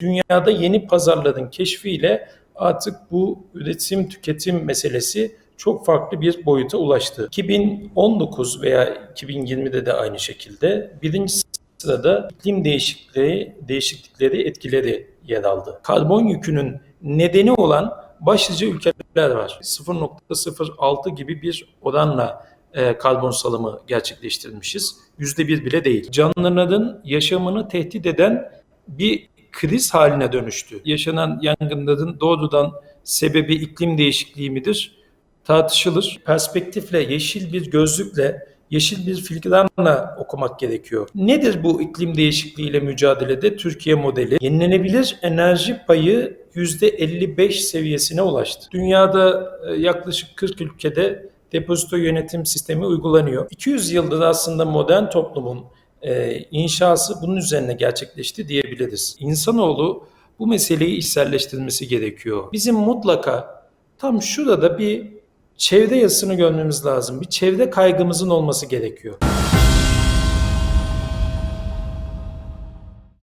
dünyada yeni pazarların keşfiyle artık bu üretim tüketim meselesi çok farklı bir boyuta ulaştı. 2019 veya 2020'de de aynı şekilde birinci sırada iklim değişikliği, değişiklikleri etkileri yer aldı. Karbon yükünün nedeni olan başlıca ülkeler var. 0.06 gibi bir oranla e, karbon salımı gerçekleştirmişiz. %1 bile değil. Canlıların yaşamını tehdit eden bir kriz haline dönüştü. Yaşanan yangınların doğrudan sebebi iklim değişikliği midir? Tartışılır. Perspektifle, yeşil bir gözlükle, yeşil bir filtranla okumak gerekiyor. Nedir bu iklim değişikliğiyle mücadelede Türkiye modeli? Yenilenebilir enerji payı %55 seviyesine ulaştı. Dünyada e, yaklaşık 40 ülkede depozito yönetim sistemi uygulanıyor. 200 yıldır aslında modern toplumun e, inşası bunun üzerine gerçekleşti diyebiliriz. İnsanoğlu bu meseleyi içselleştirmesi gerekiyor. Bizim mutlaka tam şurada bir çevre yazısını görmemiz lazım. Bir çevre kaygımızın olması gerekiyor.